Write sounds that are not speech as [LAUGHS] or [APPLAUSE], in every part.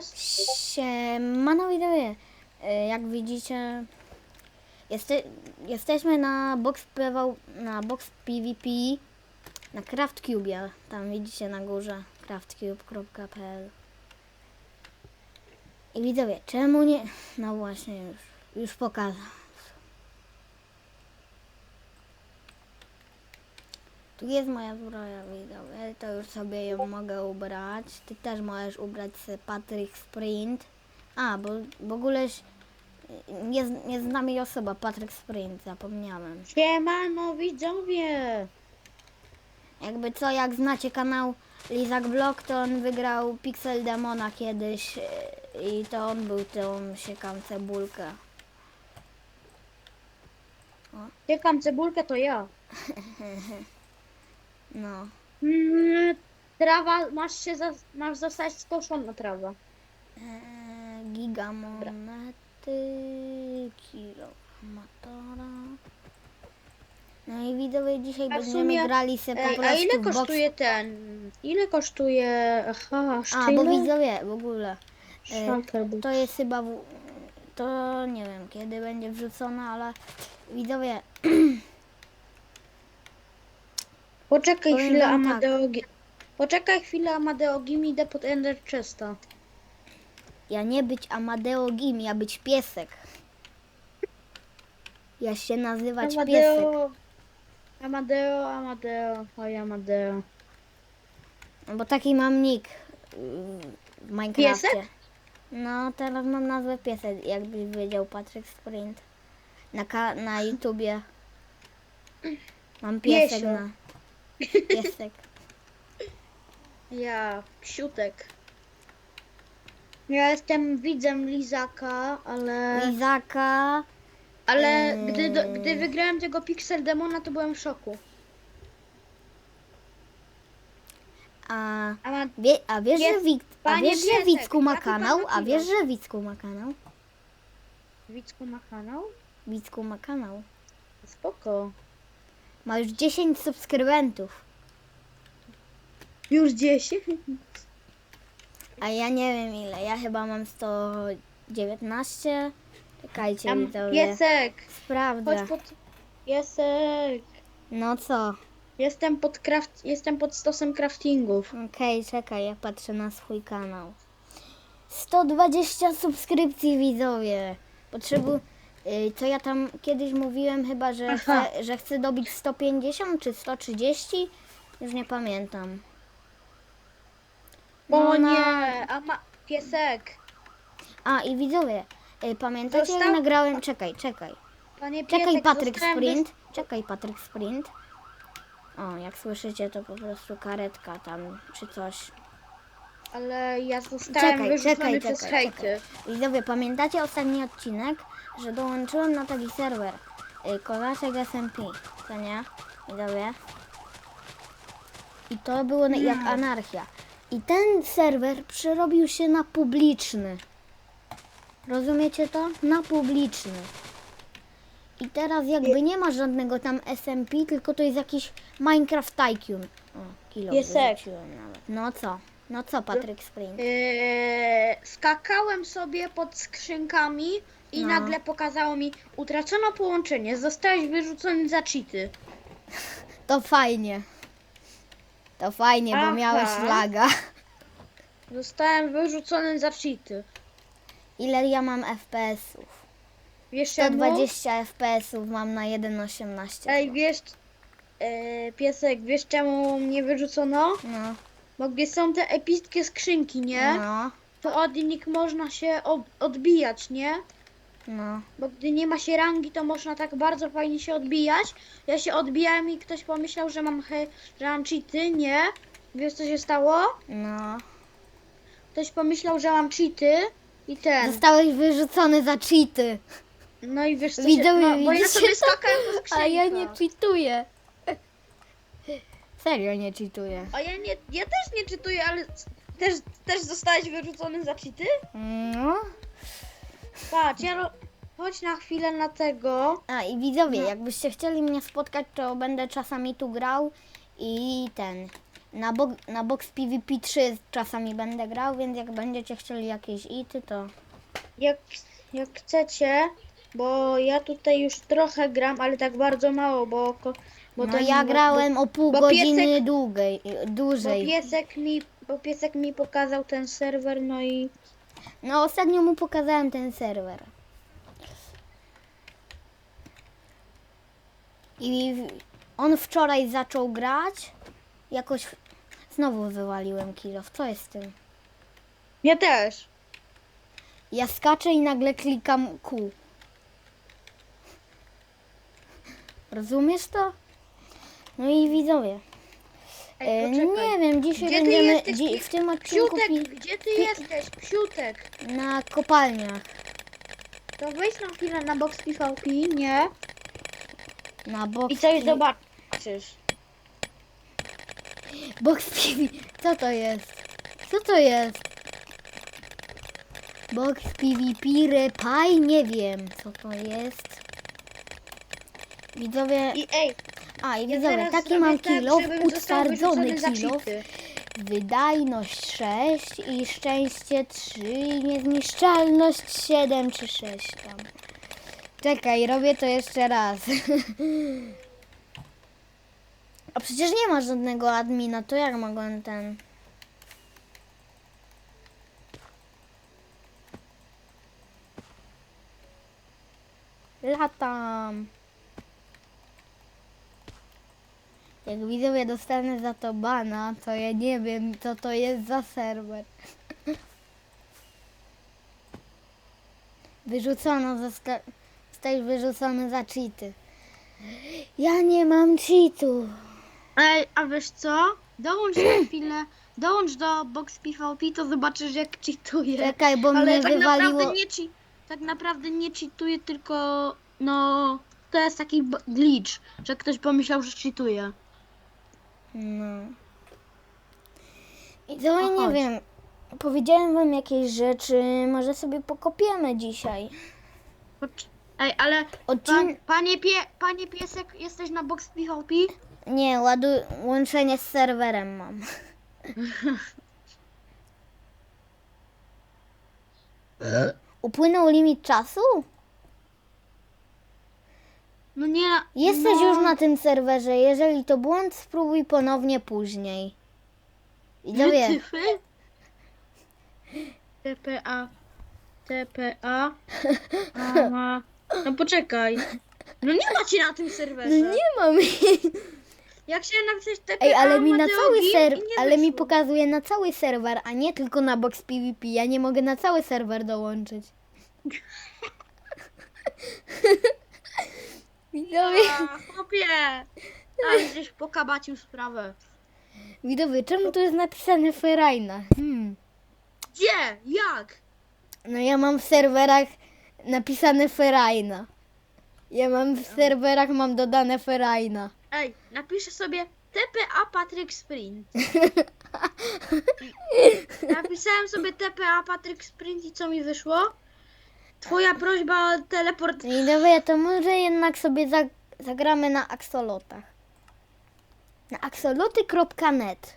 jest? Siemano widzowie, E, jak widzicie jeste, jesteśmy na box, na box PvP na CraftCube, tam widzicie na górze craftcube.pl i widzowie, czemu nie, no właśnie już, już pokazał Tu jest moja zbroja, widzowie, to już sobie ją mogę ubrać. Ty też możesz ubrać sobie Patrick Sprint. A, bo w ogóle nie, z- nie znam jej osoba, Patrick Sprint, zapomniałem. Siemano widzowie! Jakby co, jak znacie kanał Lizak Vlog, to on wygrał Pixel Demona kiedyś e, i to on był tą siekam cebulkę. Ciekam cebulkę to ja. [LAUGHS] No. Mm, trawa, masz się za, masz zostać skoszona trawa. Eee, giga monety, kilo. No i widzowie, dzisiaj A w będziemy sumie- grali sobie po Ej, prostu a ile w kosztuje ten? Ile kosztuje... Aha, A, bo widzowie, w ogóle, e, to jest chyba, w... to nie wiem kiedy będzie wrzucone, ale widzowie, [CLEARS THROAT] Poczekaj powiem chwilę, wam tak. Amadeo... gi- Poczekaj chwilę, Amadeo, Gim idę pod Ender Chesta. ja nie być Amadeo Gim, ja być piesek. Ja się nazywać piesek. Amadeo... Amadeo, Amadeo, oj Amadeo. No Bo taki mam nick w Minecrafcie. Piesek? No, teraz mam nazwę piesek, jakbyś wiedział Patrick Sprint. Na, ka- na YouTubie. Mam piesek Piesio. na... Piesek. Ja, Ksiutek. Ja jestem widzem Lizaka, ale... Lizaka. Ale Mm. gdy, do, gdy wygrałem tego Pixel Demona, to byłem w szoku. A, A ma... wie, a wiesz, że, Pies- Wik, a panie wiesz, że piesek, Wicku ma kanał? A wiesz, że Wicku ma kanał? Wicku ma kanał? Wicku ma kanał. Spoko. Ma już 10 subskrybentów. Już 10? A ja nie wiem ile. Ja chyba mam 119. Czekajcie, Tam widzowie. piesek! Sprawdzę. Chodź pod... Piesek! No co? Jestem pod craft... Jestem pod stosem craftingów. Okej, czekaj, ja patrzę na swój kanał. 120 subskrypcji widzowie. Potrzebu... y, Co ja tam kiedyś mówiłem chyba, że Aha. chcę, że chcę dobić 150 czy 130? Już nie pamiętam. O No, na- nie! A ma... Piesek! A i widzowie, y, pamiętacie jak Został- nagrałem... Czekaj, czekaj. Panie piesek, Czekaj Patryk zostałem Sprint. Czekaj Patryk Sprint. O, jak słyszycie to po prostu karetka tam czy coś. Ale ja zostałem Czekaj, wyrzucony czekaj, przez czekaj, hejty. czekaj. Widzowie, pamiętacie ostatni odcinek, że dołączyłem na taki serwer y, Kozaczek SMP, co nie? Widzowie. I to było na- jak anarchia. I ten serwer przerobił się na publiczny. Rozumiecie to? Na publiczny. I teraz jakby nie ma żadnego tam SMP, tylko to jest jakiś Minecraft Tycoon. O, kilo Piesek. nawet. No co? No co, Patryk Sprint? Eee, skakałem sobie pod skrzynkami i No. nagle pokazało mi utracono połączenie, zostałeś wyrzucony za cheaty. To fajnie. To fajnie, bo Aha. miałeś laga. Zostałem wyrzucony za cheaty. Ile ja mam FPS-ów? Wiesz czemu? 120 FPS-ów mam na 1.18. Ej, wiesz, eee, piesek, wiesz czemu mnie wyrzucono? No, Bo gdzie są te epickie skrzynki, nie? no, To od nich można się ob- odbijać, nie? no. Bo gdy nie ma się rangi, to można tak bardzo fajnie się odbijać. Ja się odbijałem i ktoś pomyślał, że mam, he- że mam cheaty, nie? Wiesz co się stało? no. Ktoś pomyślał, że mam cheaty i ten. Zostałeś wyrzucony za cheaty. No i wiesz co Widzowie, się... No, bo ja widzicie sobie to? skakałem po A ja nie cheatuję. Serio nie cheatuję. A ja nie... Ja też nie czytuję, ale też, też zostałeś wyrzucony za cheaty? No. Patrz, ja... ro- Chodź na chwilę na tego. A i widzowie, No. jakbyście chcieli mnie spotkać, to będę czasami tu grał i ten. Na, bo, na box PvP 3 czasami będę grał, więc jak będziecie chcieli jakieś ity, to Jak, jak chcecie, bo ja tutaj już trochę gram, ale tak bardzo mało, bo, ko- bo no to ja grałem o pół bo godziny piesek- długiej, Bo dłużej. piesek mi, bo piesek mi pokazał ten serwer, no i No ostatnio mu pokazałem ten serwer. I w- on wczoraj zaczął grać. Jakoś znowu wywaliłem kilo. Co jest z tym? ja też. Ja skaczę i nagle klikam Q. Rozumiesz to? No i widzowie. Ej, E, poczekaj. nie wiem, dzisiaj Gdzie ty będziemy jesteś, dzi- w tym odcinku Psiutek, pi- gdzie ty jesteś? Psiutek. na kopalniach. To wejdź na chwilę na box PvP, nie? Na box I coś zobaczysz. Box PvP. Co to jest? Co to jest? Box PvP Repaj? Nie wiem, co to jest. Widzowie, I ej, a i widzowie, teraz taki zrobię mam tak, kilof, żebym został utwardzony wyrzucony za kilof, cheaty. wydajność 6 i szczęście 3 i niezniszczalność 7 czy 6 tam. Czekaj, robię to jeszcze raz. [LAUGHS] A przecież nie ma żadnego admina, to jak mogłem ten... Latam. Jak widzowie dostanę za to bana, to ja nie wiem co to jest za serwer. [LAUGHS] Wyrzucono, zosta- zostałeś wyrzucony za cheaty. Ja nie mam cheatów. Ej, a wiesz co? Dołącz na [CLEARS THROAT] chwilę, dołącz do box PvP, to zobaczysz jak cheatuje. Czekaj, bo Ale mnie tak wywaliło. naprawdę nie tak naprawdę nie cheatuje, tylko no to jest taki glitch, że ktoś pomyślał, że cheatuje. No. I to ja O, nie wiem. Powiedziałem wam jakieś rzeczy, może sobie pokopiemy dzisiaj. Ej, ale Odcin... pan, panie, pie, panie piesek, jesteś na box PvP? Nie, ładu... łączenie z serwerem mam. [LAUGHS] Upłynął limit czasu? No nie. Jesteś no, już na tym serwerze. Jeżeli to błąd, spróbuj ponownie później. I dowie. Wytyfy? TPA. TPA. [LAUGHS] Aha. No poczekaj. No nie macie na tym No serwerze. nie mam. Jak się napisać TPA, Ej, ale mi na cały serwer, ale mi wyszło. pokazuje na cały serwer, a nie tylko na box PvP. Ja nie mogę na cały serwer dołączyć. [LAUGHS] Widzowie, A, Chłopie. Gdzieś pokabacił sprawę. widzowie, czemu tu jest napisane Ferajna? Hmm. Gdzie? Jak? No ja mam w serwerach napisane Ferajna. Ja mam w serwerach mam dodane Ferajna. Ej, napiszę sobie TPA Patrick Sprint. [LAUGHS] Napisałem sobie TPA Patrick Sprint i co mi wyszło? Twoja prośba o teleport. Widzowie, to może jednak sobie za, zagramy na aksolotach. Na axoloty.net.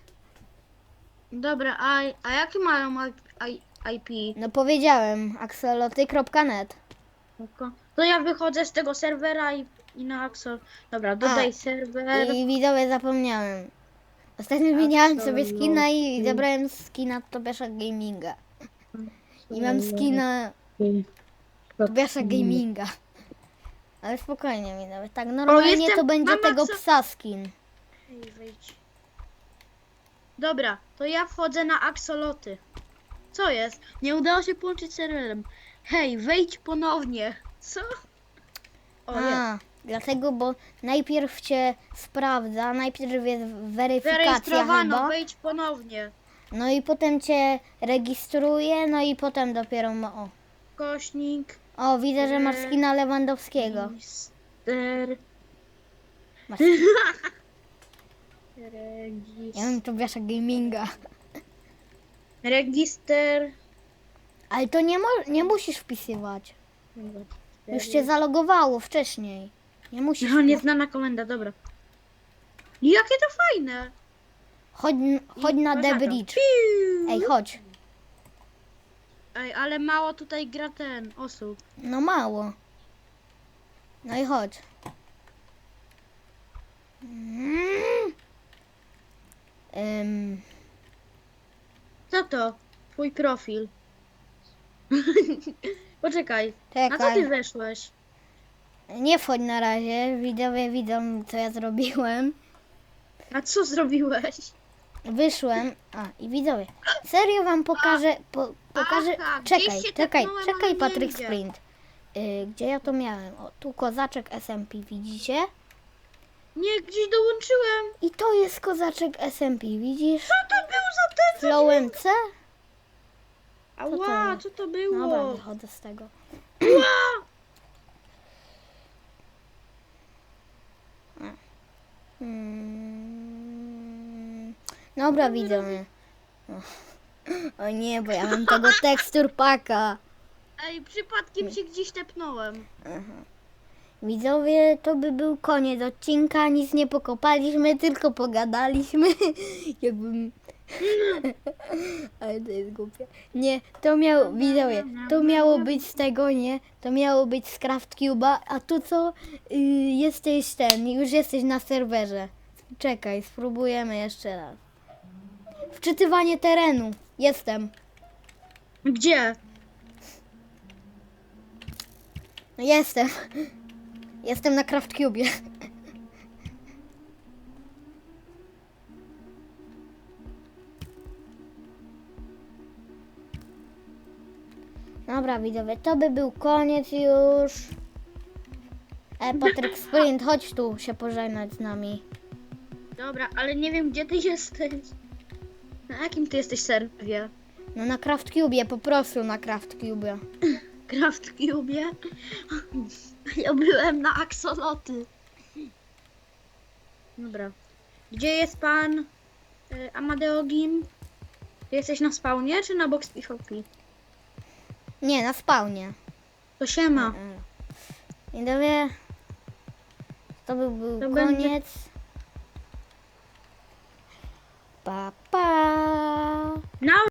Dobra, a, a jakie mają I- I- IP? No powiedziałem, axoloty.net. Spoko. To ja wychodzę z tego serwera i, i na Axel. Dobra, dodaj serwer. I widzowie zapomniałem. Ostatnio zmieniałem sobie skina i zabrałem skina Tobiasza Gaminga. I mam skina Tobiasza Gaminga. Ale spokojnie widzowie, tak normalnie jestem- to będzie mam tego psa skin. Ej. Dobra, to ja wchodzę na Axoloty. Co jest? Nie udało się połączyć z serwerem. Hej, wejdź ponownie. Co? O, jest. A, dlatego, bo najpierw cię sprawdza, najpierw jest weryfikacja Zarejestrowano, chyba, wejdź ponownie. no i potem cię rejestruje, no i potem dopiero ma, o. Kośnik. O, widzę, że masz skina Lewandowskiego. Mister. Masz, Regis... ja mam Tobiasza Gaminga. Register. Ale to nie, nie musisz wpisywać. Już cię zalogowało wcześniej. Nie musisz. No, nieznana komenda, dobra. Jakie to fajne. Chodź, chodź na The. Bridge. Ej, chodź. Ej, ale mało tutaj gra ten osób. No mało. No i chodź. Mm. Ym, Co to? Twój profil. [LAUGHS] Poczekaj, na co ty czekaj. weszłeś? Nie wchodź na razie. Widzowie widzą, co ja zrobiłem. A co zrobiłeś? Wyszłem. A, i widzowie. Serio wam pokażę. Po, pokażę. Aha, czekaj, gdzieś się czekaj, tepnąłem, czekaj, ale nie Patryk widzę. Sprint. Y, gdzie ja to miałem? O, tu kozaczek SMP, widzicie? Nie, gdzieś dołączyłem. I to jest kozaczek SMP, widzisz? Co to był za ten? co Flow nie- MC? Ała, co to Dobra, było? wychodzę z tego. Ła! [CLEARS THROAT] Mm, Dobra, widzowie. O. o nie, bo ja mam tego tekstur paka. Ej, przypadkiem się gdzieś tepnąłem. Widzowie, to by był koniec odcinka. Nic nie pokopaliśmy, tylko pogadaliśmy. [LAUGHS] Jakbym. Ale to jest głupie. Nie, to miało, widzowie, to miało być z tego, nie? To miało być z Craft Cube'a, a tu co? Y, jesteś ten, już jesteś na serwerze. Czekaj, spróbujemy jeszcze raz. Wczytywanie terenu. Jestem. Gdzie? No jestem. Jestem na Craft Cube. Dobra, widzowie, to by był koniec już. E, Patryk Sprint, chodź tu się pożegnać z nami. Dobra, ale nie wiem gdzie ty jesteś. Na jakim ty jesteś serwie? No na Craft Cube, po prostu na Craft Cube. [LAUGHS] Craft Cube? [LAUGHS] Ja byłem na Axoloty. Dobra. Gdzie jest pan y, Amadeo Gim? Ty jesteś na spawnie czy na box PvP? Nie, na spawnie. To siema. Widzowie, to by był To będzie- koniec. Pa, pa. Na